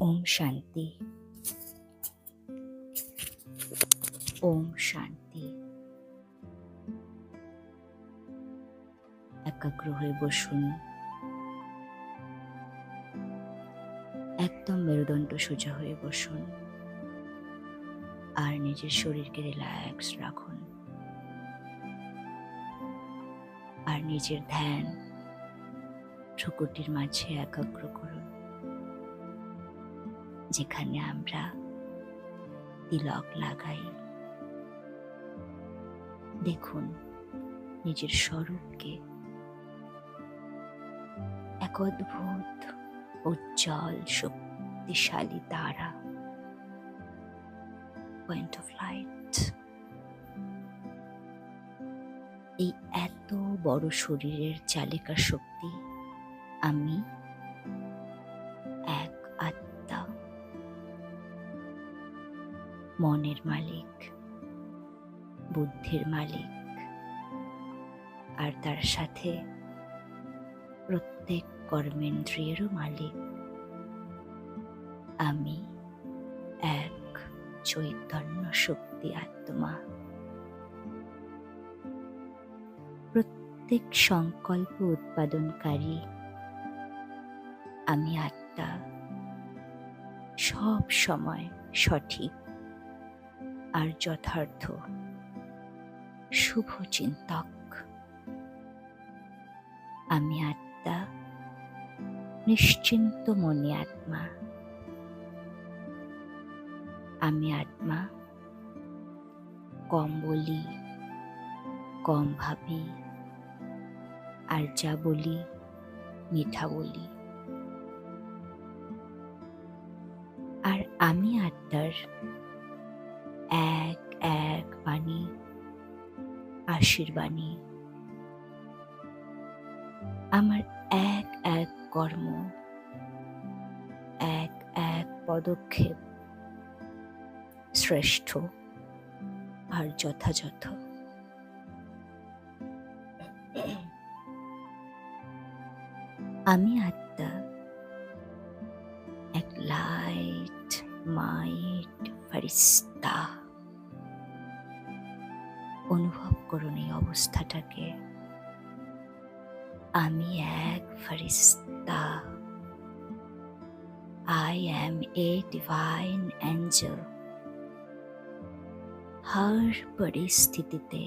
ওম শান্তি। ওম শান্তি। একাগ্র হয়ে বসুন। একদম মেরুদণ্ড সোজা হয়ে বসুন। আর নিজের শরীরকে রিল্যাক্স রাখুন। আর নিজের ধ্যান ঠুকুটির মাঝে একাগ্র করুন। যেখানে আমরা তিলক লাগাই। দেখুন নিজের স্বরূপকে। এক অদ্ভুত, উজ্জ্বল, শক্তিশালী তারা। পয়েন্ট অফ লাইট এই এত বড় শরীরের চালিকা শক্তি আমি মনের মালিক, বুদ্ধির মালিক। আর তার সাথে প্রত্যেক কর্মেন্দ্রিয়েরও মালিক। আমি এক চৈতন্য শক্তি আত্মা। প্রত্যেক সংকল্প উৎপাদনকারী আমি আত্মা। সব সময় সঠিক আর যথার্থ। শুভ চিন্তক। আমি আত্মা, নিশ্চিন্ত মনে আত্মা। আমি আত্মা, কম বলি, কম ভাবি, আর যা বলি মিঠা বলি। আর আমি আত্মার এক এক বাণী, আশীর্বাণী। আমার এক এক কর্ম, এক এক পদক্ষেপ শ্রেষ্ঠ আর যথাযথ। আমি আত্মা, এক লাইট মাইট ফারিস্তা করুন এই অবস্থাটাকে। আমি এক ফারিস্তা I am a divine angel হর পরিস্থিতিতে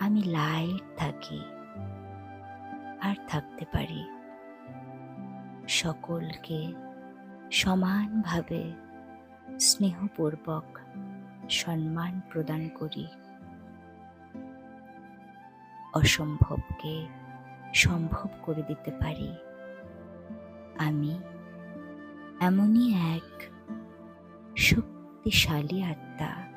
আমি লাইট থাকি আর থাকতে পারি। সকলকে সমানভাবে স্নেহপূর্বক সম্মান প্রদান করি। অসম্ভবকে সম্ভব করে দিতে পারি। আমি এমনই এক শক্তিশালী আত্মা।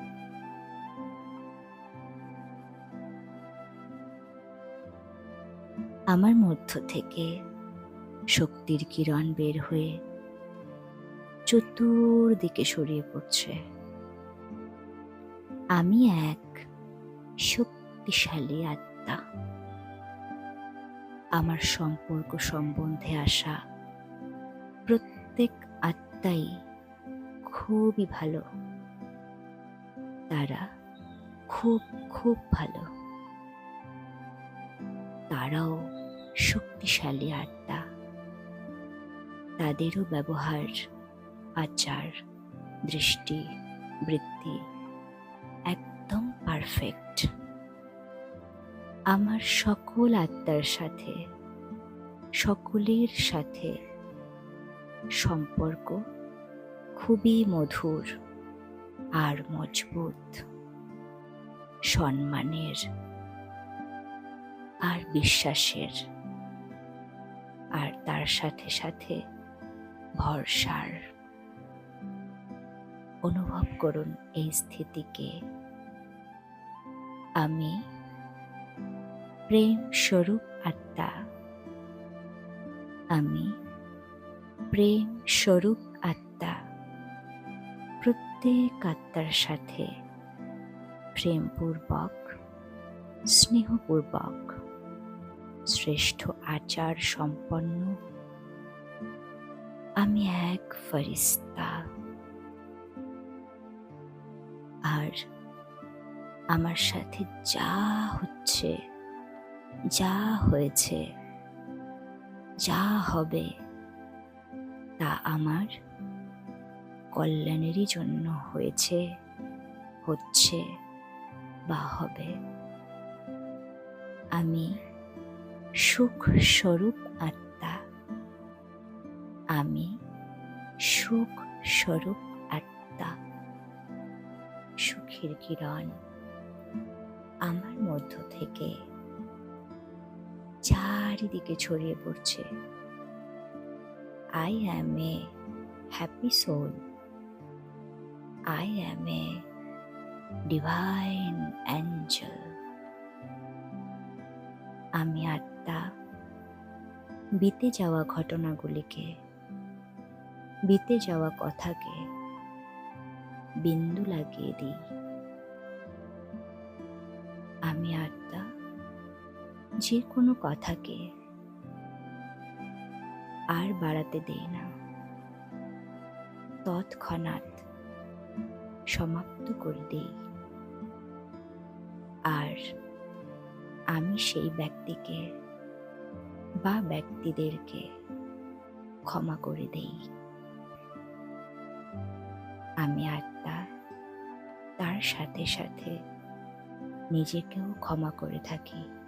আমার মধ্য থেকে শক্তির কিরণ বের হয়ে চতুর্দিকে সরিয়ে পড়ছে। আমি এক শক্তিশালী আত্মা। আমার সম্পর্ক সম্বন্ধে আসা প্রত্যেক আত্মাই খুবই ভালো। তারা খুব খুব ভালো। তারাও শক্তিশালী আত্মা। তাদেরও ব্যবহার, আচার, দৃষ্টি, বৃত্তি একদম পারফেক্ট। আমার সকল আত্মার সাথে, সকলের সাথে সম্পর্ক খুবই মধুর আর মজবুত, সম্মানের আর বিশ্বাসের আর তার সাথে সাথে ভরসার। অনুভব করুন এই স্থিতিকে। আমি প্রেম স্বরূপ আত্মা। আমি প্রেম স্বরূপ আত্মা। প্রত্যেক আত্মার সাথে প্রেমপূর্বক, স্নেহপূর্বক, শ্রেষ্ঠ আচার সম্পন্ন আমি এক ফরিস্তা আর আমার সাথে যা হচ্ছে যা হয়েছে, যা হবে তা আমার কল্যাণেরই জন্য হয়েছে, হচ্ছে বা হবে। আমি সুখ স্বরূপ আত্মা। আমি সুখ স্বরূপ আত্মা। সুখের কিরণ আমার মধ্য থেকে চারিদিকে ছড়িয়ে পড়ছে। I am a happy soul I am a divine angel আমি আত্মা। বিতে যাওয়া ঘটনাগুলিকে, বিতে যাওয়া কথাকে বিন্দু লাগিয়ে দিই। যে কোনো কথাকে আর বাড়াতে দেই না। তৎক্ষণাৎ সমাপ্ত করে দেই। আর আমি সেই ব্যক্তিকে বা ব্যক্তিদেরকে ক্ষমা করে দেই। আমি আত্মা তার সাথে সাথে নিজেকেও ক্ষমা করে থাকি।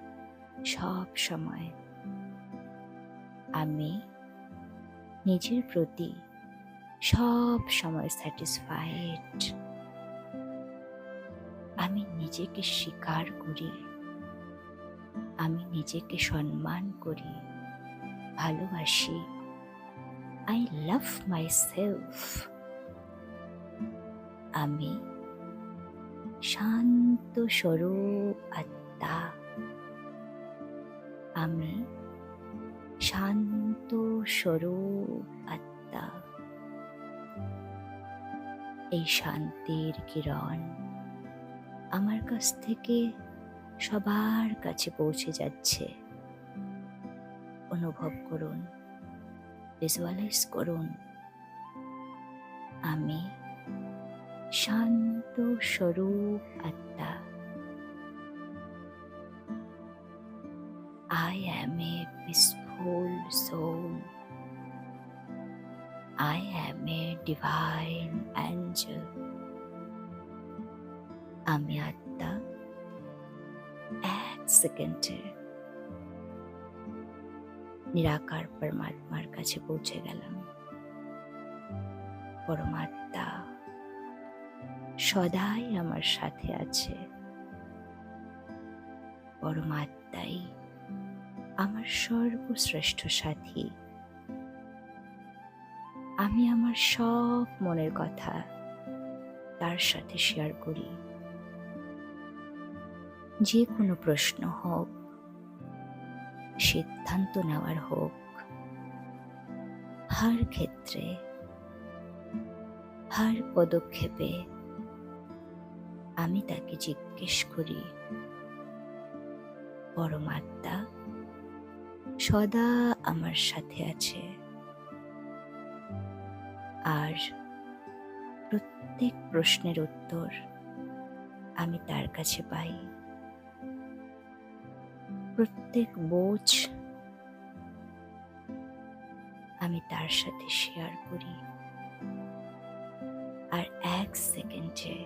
সব সময়। আমি নিজের প্রতি সব সময় স্যাটিসফাইড আমি নিজেকে স্বীকার করি। আমি নিজেকে সম্মান করি। ভালোবাসি। আই লাভ মাই সেলফ আমি শান্ত স্বরূপ আত্মা। আমি শান্ত স্বরূপ আত্মা। এই শান্তির কিরণ আমার কাছ থেকে সবার কাছে পৌঁছে যাচ্ছে। অনুভব করুন ভিজুয়ালাইজ করুন। আমি শান্ত স্বরূপ আত্মা। A peaceful soul. I am a divine angel. আমি আত্মা এক সেকেন্ডে নিরাকার পরমাত্মার কাছে পৌঁছে গেলাম পরমাত্মা সদাই আমার সাথে আছে পরমাত্মাই আমার সর্বশ্রেষ্ঠ সাথী। আমি আমার সব মনের কথা তার সাথে শেয়ার করি। যে কোনো প্রশ্ন হোক, সিদ্ধান্ত নেওয়ার হোক, হার ক্ষেত্রে, হার পদক্ষেপে আমি তাকে জিজ্ঞেস করি, পরমাত্মা সদা আমার সাথে আছে। আর প্রত্যেক প্রশ্নের উত্তর আমি তার কাছে পাই। প্রত্যেক বোঝ আমি তার সাথে শেয়ার করি। আর এক সেকেন্ডে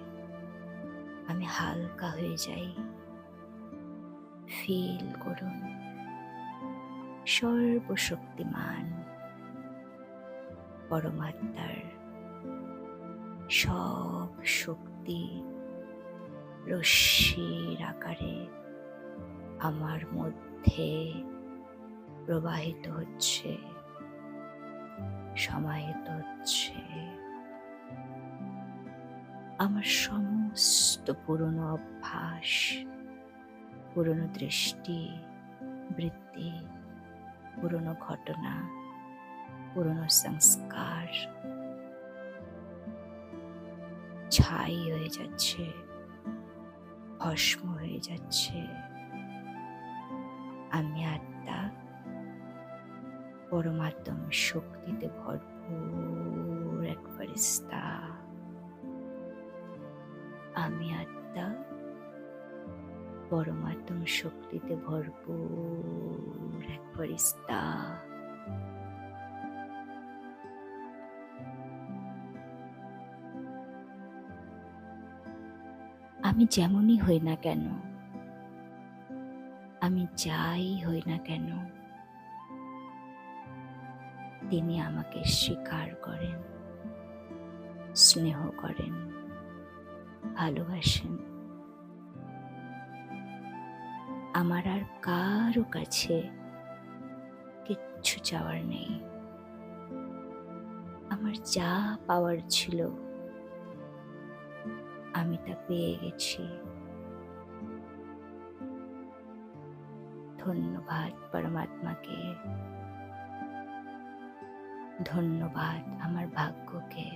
আমি হালকা হয়ে যাই। ফিল করুন। সর্বশক্তিমান পরমাত্মার সব শক্তি রশ্মির আকারে আমার মধ্যে প্রবাহিত হচ্ছে, সমাহিত হচ্ছে। আমার সমস্ত পুরনো অভ্যাস, পুরনো দৃষ্টি, বৃত্তি পুরনো ঘটনা, পুরনো সংস্কার ছাই হয়ে যাচ্ছে, ভস্ম হয়ে যাচ্ছে। আমি আত্মা পরমাত্ম শক্তিতে ভরপুর ভরপুর এক ফরিস্তা আমি আত্মা পরমাত্ম শক্তিতে ভরপুর এক ফরিস্তা আমি যেমনই হই না কেন, আমি যাই হই না কেন, তিনি আমাকে স্বীকার করেন, স্নেহ করেন, ভালোবাসেন। আমার আর কারও কাছে কিচ্ছু চাওয়ার নেই। আমার যা পাওয়ার ছিল, আমি তা পেয়ে গেছি। ধন্যবাদ পরমাত্মাকে। ধন্যবাদ আমার ভাগ্যকে।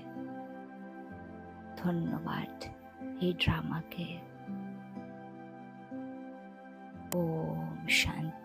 ধন্যবাদ এই ড্রামাকে। ওম শান্তি